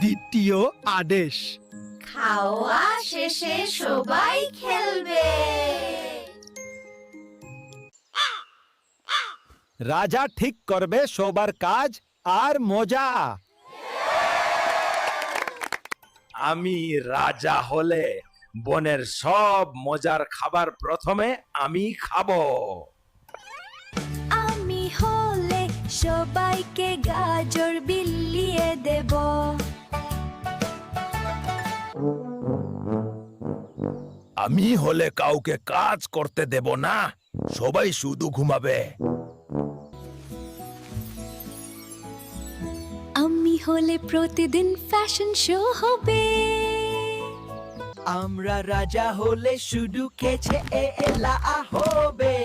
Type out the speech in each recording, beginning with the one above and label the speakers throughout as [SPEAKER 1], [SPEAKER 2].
[SPEAKER 1] দ্বিতীয় আদেশ।
[SPEAKER 2] খাওয়া শেষে সবাই খেলবে।
[SPEAKER 1] রাজা ঠিক করবে সবার কাজ আর মজা।
[SPEAKER 3] আমি রাজা হলে বনের সব মজার খাবার প্রথমে আমি খাব।
[SPEAKER 2] আমি হলে সবাইকে গাজর বিলিয়ে দেব।
[SPEAKER 3] আমি হলে কাউকে কাজ করতে দেব না সবাই শুধু ঘুমাবে।
[SPEAKER 2] আমি হলে প্রতিদিন ফ্যাশন শো হবে।
[SPEAKER 1] আমরা রাজা হলে শুধু খেছে এলা হবে।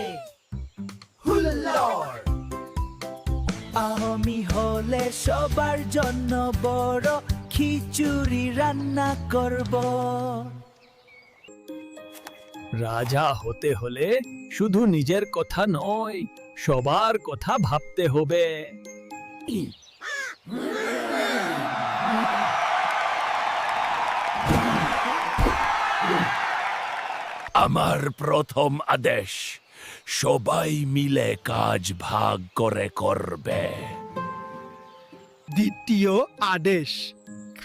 [SPEAKER 1] আমি হলে সবার জন্য বড় খিচুড়ি রান্না করব। রাজা হতে হলে শুধু নিজের কথা নয় সবার কথা ভাবতে হবে।
[SPEAKER 3] আমার প্রথম আদেশ সবাই মিলে কাজ ভাগ করে করবে।
[SPEAKER 1] দ্বিতীয় আদেশ।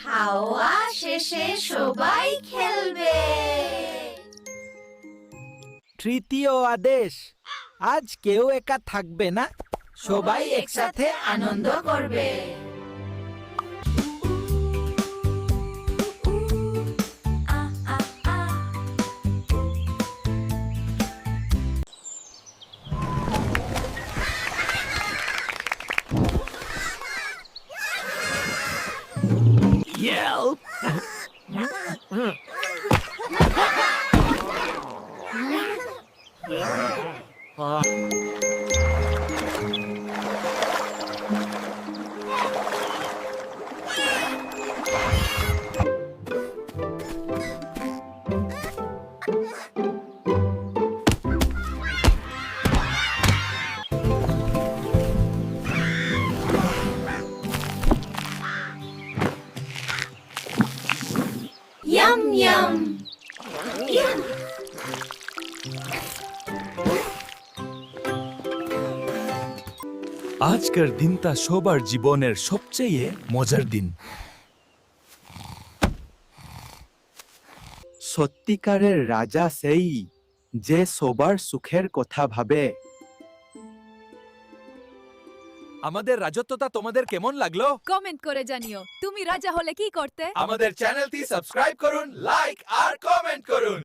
[SPEAKER 2] খাওয়া শেষে সবাই খেলবে।
[SPEAKER 1] তৃতীয় আদেশ আজ কেউ একা থাকবে না সবাই একসাথে
[SPEAKER 2] আনন্দ করবে। Ah.
[SPEAKER 3] Yelp!
[SPEAKER 2] ইয়াম ইয়াম
[SPEAKER 3] আজকের দিনটা সবার জীবনের সবচেয়ে মজার দিন।
[SPEAKER 1] সত্যিকারের রাজা সেই যে সবার সুখের কথা ভাবে।
[SPEAKER 3] আমাদের রাজত্বটা তোমাদের কেমন লাগল?
[SPEAKER 4] কমেন্ট করে জানিও। তুমি রাজা হলে কি করতে?
[SPEAKER 3] আমাদের চ্যানেলটি সাবস্ক্রাইব করুন লাইক আর কমেন্ট করুন।